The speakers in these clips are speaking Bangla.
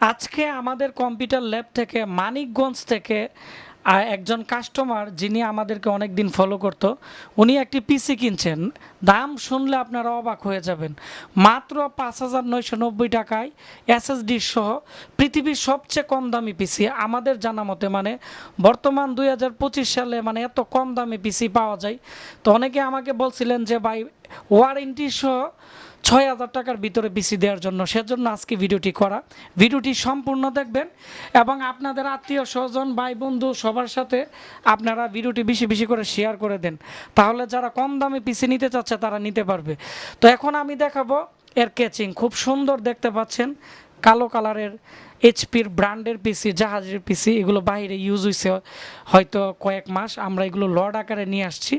আজকে আমাদের কম্পিউটার ল্যাব থেকে, মানিকগঞ্জ থেকে একজন কাস্টমার যিনি আমাদেরকে অনেক দিন ফলো করতো, উনি একটি পিসি কিনছেন। দাম শুনলে আপনারা অবাক হয়ে যাবেন। মাত্র পাঁচ হাজার নয়শো নব্বই টাকায় এসএসডি সহ পৃথিবীর সবচেয়ে কম দামি পিসি আমাদের জানা মতে মানে বর্তমান দুই হাজার পঁচিশ সালে মানে এত কম দামি পিসি পাওয়া যায়। তো অনেকে আমাকে বলছিলেন যে, ভাই ওয়ারেন্টি সহ ছয় হাজার টাকার ভিতরে বিসি দেওয়ার জন্য। সেজন্য আজকে ভিডিওটি করা। ভিডিওটি সম্পূর্ণ দেখবেন এবং আপনাদের আত্মীয় স্বজন ভাই বন্ধু সবার সাথে আপনারা ভিডিওটি বেশি বেশি করে শেয়ার করে দেন। তাহলে যারা কম দামে পিসি নিতে চাচ্ছে, তারা নিতে পারবে। তো এখন আমি দেখাবো এর কেচিং খুব সুন্দর দেখতে পাচ্ছেন। কালো কালারের এইচপির ব্র্যান্ডের পিসি জাহাজের পিসি এগুলো বাইরে ইউজ হয়েছে হয়তো কয়েক মাস। আমরা এগুলো লড আকারে নিয়ে আসছি।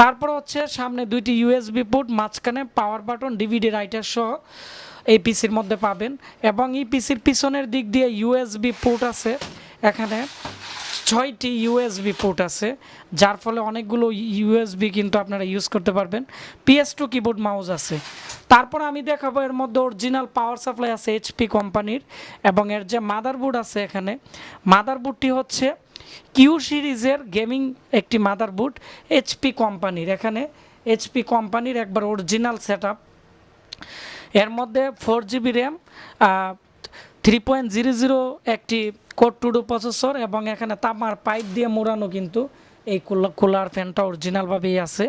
তারপর হচ্ছে সামনে দুইটি ইউএসবি পোর্ট মাঝখানে পাওয়ার বাটন ডিভিডি রাইটার সহ এই পিসির মধ্যে পাবেন। এবং এই পিসির পিছনের দিক দিয়ে ইউএসবি পোর্ট আছে। এখানে ছয়টি ইউএসবি পোর্ট আছে, যার ফলে অনেকগুলো ইউএসবি কিন্তু আপনারা ইউজ করতে পারবেন। পিএস টু কিবোর্ড মাউস আছে। তারপর আমি দেখাবো এর মধ্যে অরিজিনাল পাওয়ার সাপ্লাই আছে এইচপি কোম্পানির এবং এর যে মাদারবোর্ড আছে এখানে। মাদারবোর্ডটি হচ্ছে কিউ সিরিজের গেমিং একটি মাদারবোর্ড এইচপি কোম্পানির এখানে এইচপি কোম্পানির একবার অরিজিনাল সেট এর মধ্যে four GB RAM three point zero zero একটি কোড টুডু প্রসেসর এবং এখানে তামার পাইপ দিয়ে মোড়ানো কিন্তু এই কুলার ফ্যানটা অরিজিনালভাবেই আছে।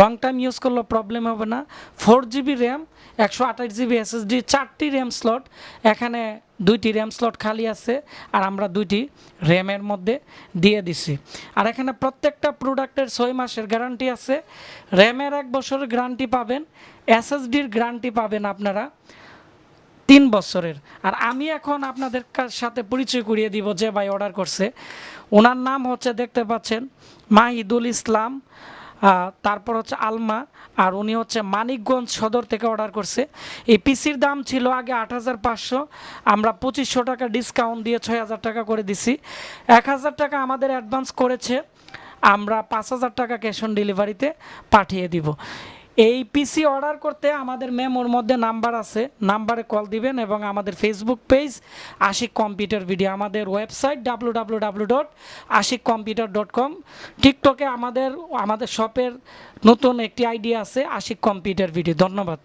লং টাইম ইউজ করলে প্রবলেম হবে না। ফোর জিবি র্যাম একশো আঠাশ জিবি এসএসডি চারটি র্যাম স্লট এখানে দুইটি র্যাম স্লট খালি আছে আর আমরা দুইটি র্যামের মধ্যে দিয়ে দিছি। আর এখানে প্রত্যেকটা প্রোডাক্টের ছয় মাসের গ্যারান্টি আছে। র্যামের এক বছরের গ্যারান্টি পাবেন এসএসডির গ্যারান্টি পাবেন আপনারা। তিন বছরের। আর আমি এখন আপনাদের সাথে পরিচয় করিয়ে দিব যে ভাই অর্ডার করছে। ওনার নাম হচ্ছে দেখতে পাচ্ছেন মাহিদুল ইসলাম তারপর হচ্ছে আলমা, আর উনি হচ্ছে মানিকগঞ্জ সদর থেকে অর্ডার করছে। এই পিসির দাম ছিল আগে আট হাজার পাঁচশো, আমরা পঁচিশশো টাকা ডিসকাউন্ট দিয়ে ছয় হাজার টাকা করে দিছি। এক হাজার টাকা আমাদের অ্যাডভান্স করেছে, আমরা পাঁচ হাজার টাকা ক্যাশ অন ডেলিভারিতে পাঠিয়ে দিব। এই পিসি অর্ডার করতে আমাদের মেমোর মধ্যে নাম্বার আছে। নাম্বারে কল দিবেন এবং আমাদের Facebook page Ashik computer video আমাদের website W W W dot Ashik computer dot com টিকটকে আমাদের আমাদের শপের নতুন একটি আইডিয়া আছে আশিক কম্পিউটার ভিডিও ধন্যবাদ।